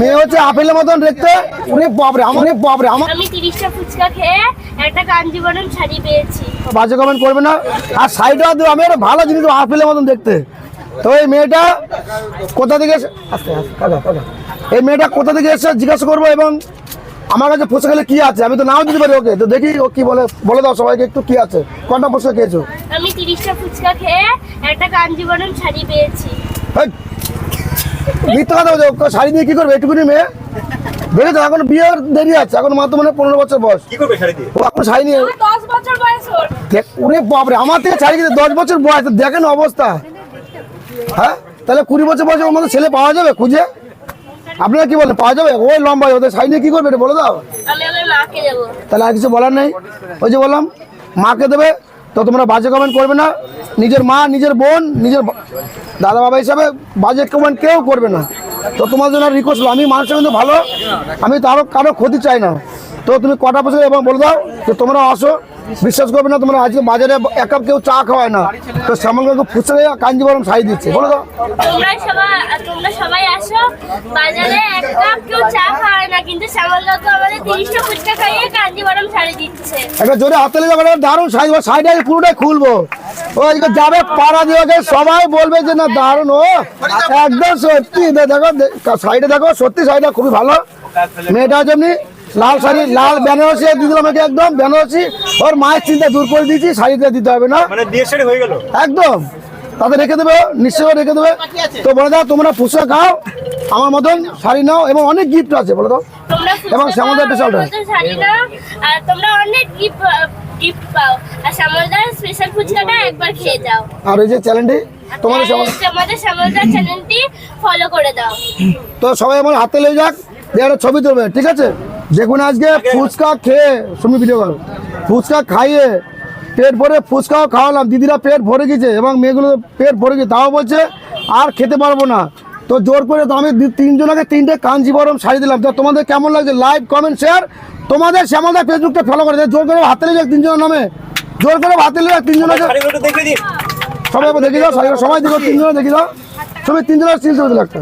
মেয়ে হচ্ছে আপেলের মতন দেখতে। উনি বাপরে আমার বাপরে আমার আমি তিরিশটা ফুচকা খেয়ে একটা কাঞ্জিবরম শাড়ি পেয়েছি। বাজে কমেন্ট করবে না। আর সাইডে আমি একটা ভালো জিনিস দেবো, আপেলের মতন দেখতে। তো এই মেয়েটা কোথা থেকে এসে আস্তে আস্তে। এই মেয়েটা কোথা থেকে এসে জিজ্ঞাসা করব এবং আমার কাছে ফুচকা খেলে কি আছে? আমি তো নাও দিতে পারি ওকে। তো দেখি ও কি বলে বলে দাও সবাইকে একটু কি আছে। কটা ফুচকা খেয়েছো? আমি তিরিশটা ফুচকা খেয়ে একটা কাঞ্জিবরম শাড়ি পেয়েছি। মিথ্যা কথা বলছো। শাড়ি দিয়ে কি করবে? একটুকুনি মেয়ে? দেখেছ এখন বিয়ের দেরি আছে। এখন মাত্র মানে পনেরো বছর বয়স। কি করবে শাড়ি দিয়ে? ও এখন শাড়ি নিয়ে দশ বছর বয়স ওর। দেখ ওরে বাপরে আমার থেকে ছাড়ি গেছে দশ বছর বয়স। দেখেন অবস্থা। হ্যাঁ? তাহলে কুড়ি বছর বয়সে ওর মধ্যে ছেলে পাওয়া যাবে খুঁজে? আপনারা কি বলেন পাওয়া যাবে? ওই লম্বা ওদের সাইড নিয়ে কি করবে এটা বলে দাও। তাহলে আর কিছু বলার নেই। ওই যে বললাম মাকে দেবে তো তোমরা বাজে কমেন্ট করবে না। নিজের মা, নিজের বোন, নিজের দাদা বাবা হিসাবে বাজে কমেন্ট কেউ করবে না। তো তোমার জন্য রিকোয়েস্ট আমি মানুষের কিন্তু ভালো, আমি তারও কারও ক্ষতি চাই না। তো তুমি কটা পয়সা এবং বলে দাও, যে তোমরা আসো, বিশ্বাস করবে না, তোমরা আজকে বাজারে এক কাপ কেউ চা খাওয়ায় না। তো শ্যামলকে ফুচকা কাঞ্জিবরম সাই দিচ্ছে, বলে দাও। তোমরা সবাই আসো, বাজারে এক কাপ কেউ চা কিন্তু শ্যামলদা তো আমাদের তিরিশটা ফুচকা খাইয়ে কাঞ্জিবরম শাড়ি দিচ্ছে। একটা জোরে হাতে লেগে গেলে দারুণ সাইজ সাইডে পুরোটাই খুলবো। ও যাবে পাড়া দিয়ে সবাই বলবে যে না দারুণ ও একদম সত্যি দেখো সাইডে দেখো সত্যি সাইডটা খুবই ভালো। মেয়েটা এমনি লাল শাড়ি লাল বেনারসি আমাকে একদম বেনারসি। ওর মায়ের চিন্তা দূর করে দিয়েছি শাড়িটা দিতে হবে না। মানে বিয়ের শাড়ি হয়ে গেল? একদম। তাতে রেখে দেবে নিশ্চয় রেখে দেবে। তো বলে দাও তোমরা ফুচকা খাও আমার মতন শাড়ি নাও এবং অনেক গিফট আছে বলে দাও। তোমরা এবং শ্যামলদার আর তোমরা অনেক গিফট গিফট পাও। আর শ্যামলদার স্পেশাল ফুচকাটা একবার খেয়ে যাও। আর এই যে চ্যানেলটি তোমাদের সবাই শ্যামলদার চ্যানেলটি ফলো করে দাও। তো সবাই আমার হাতে লেগে যাক দিয়ে একটা ছবি তুলবে ঠিক আছে? দেখুন আজকে ফুচকা খেয়ে তুমি ভিডিও করো। ফুচকা খাইয়ে পেট ভরে ফুচকাও খাওয়ালাম। দিদিরা পেট ভরে গেছে এবং মেয়েগুলো পেট ভরে গেছে। তাও বলছে আর খেতে পারব না। তো জোর করে তো আমি তিনজনকে তিনটে কাঞ্জিবরম শাড়ি দিলাম। তো তোমাদের কেমন লাগছে? লাইক কমেন্ট শেয়ার তোমাদের শ্যামলদা ফেসবুকটা ফলো করে। জোর করে হাতে লেগে তিনজনের নামে। জোর করে হাতে লেগে তিনজনকে সবাই দেখে দাও সবাই দেখো তিনজনে দেখে দাও। সবাই তিনজনের দিল একটা